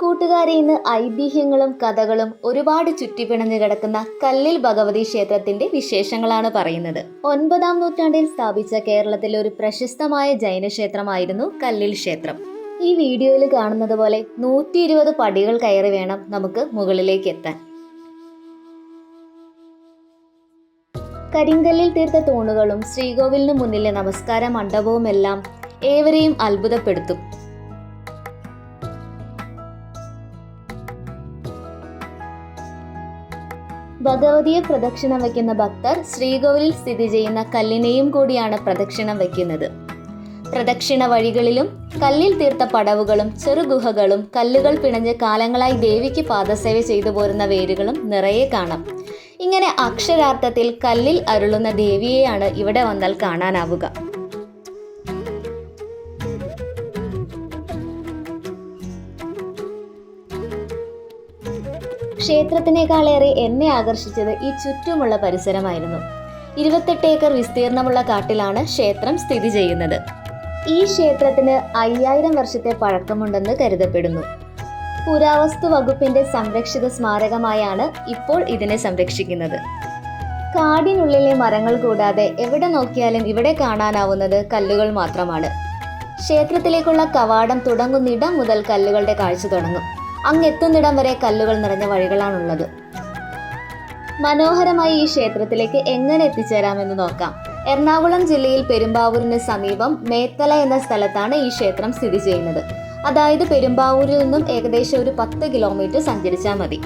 കൂട്ടുകാരെ ഇന്ന് ഐതിഹ്യങ്ങളും കഥകളും ഒരുപാട് ചുറ്റിപ്പിണഞ്ഞു കിടക്കുന്ന കല്ലിൽ ഭഗവതി ക്ഷേത്രത്തിന്റെ വിശേഷങ്ങളാണ് പറയുന്നത്. ഒൻപതാം നൂറ്റാണ്ടിൽ സ്ഥാപിച്ച കേരളത്തിലെ ഒരു പ്രശസ്തമായ ജൈന ജൈനക്ഷേത്രമായിരുന്നു കല്ലിൽ ക്ഷേത്രം. ഈ വീഡിയോയിൽ കാണുന്നത് പോലെ നൂറ്റി ഇരുപത് പടികൾ കയറി വേണം നമുക്ക് മുകളിലേക്ക് എത്താൻ. കരിങ്കല്ലിൽ തീർത്ത തൂണുകളും ശ്രീകോവിലിന് മുന്നിലെ നമസ്കാര മണ്ഡപവും എല്ലാം ഏവരെയും അത്ഭുതപ്പെടുത്തും. ഭഗവതിയെ പ്രദക്ഷിണം വയ്ക്കുന്ന ഭക്തർ ശ്രീകോവിലിൽ സ്ഥിതി ചെയ്യുന്ന കല്ലിനെയും കൂടിയാണ് പ്രദക്ഷിണം വയ്ക്കുന്നത്. പ്രദക്ഷിണ വഴികളിലും കല്ലിൽ തീർത്ത പടവുകളും ചെറുഗുഹകളും കല്ലുകൾ പിണഞ്ഞ് കാലങ്ങളായി ദേവിക്ക് പാദസേവ ചെയ്തു പോരുന്ന വേരുകളും നിറയെ കാണാം. ഇങ്ങനെ അക്ഷരാർത്ഥത്തിൽ കല്ലിൽ അരുളുന്ന ദേവിയെയാണ് ഇവിടെ വന്നാൽ കാണാനാവുക. ക്ഷേത്രത്തിനേക്കാളേറെ എന്നെ ആകർഷിച്ചത് ഈ ചുറ്റുമുള്ള പരിസരമായിരുന്നു. ഇരുപത്തെട്ട് ഏക്കർ വിസ്തീർണമുള്ള കാട്ടിലാണ് ക്ഷേത്രം സ്ഥിതി ചെയ്യുന്നത്. ഈ ക്ഷേത്രത്തിന് അയ്യായിരം വർഷത്തെ പഴക്കമുണ്ടെന്ന് കരുതപ്പെടുന്നു. പുരാവസ്തു വകുപ്പിന്റെ സംരക്ഷിത സ്മാരകമായാണ് ഇപ്പോൾ ഇതിനെ സംരക്ഷിക്കുന്നത്. കാടിനുള്ളിലെ മരങ്ങൾ കൂടാതെ എവിടെ നോക്കിയാലും ഇവിടെ കാണാനാവുന്നത് കല്ലുകൾ മാത്രമാണ്. ക്ഷേത്രത്തിലേക്കുള്ള കവാടം തുടങ്ങുന്നിടം മുതൽ കല്ലുകളുടെ കാഴ്ച തുടങ്ങും. അങ്ങെത്തുന്നിടം വരെ കല്ലുകൾ നിറഞ്ഞ വഴികളാണുള്ളത്. മനോഹരമായി ഈ ക്ഷേത്രത്തിലേക്ക് എങ്ങനെ എത്തിച്ചേരാമെന്ന് നോക്കാം. എറണാകുളം ജില്ലയിൽ പെരുമ്പാവൂരിന് സമീപം മേത്തല എന്ന സ്ഥലത്താണ് ഈ ക്ഷേത്രം സ്ഥിതി ചെയ്യുന്നത്. അതായത് പെരുമ്പാവൂരിൽ നിന്നും ഏകദേശം ഒരു പത്ത് കിലോമീറ്റർ സഞ്ചരിച്ചാൽ മതി.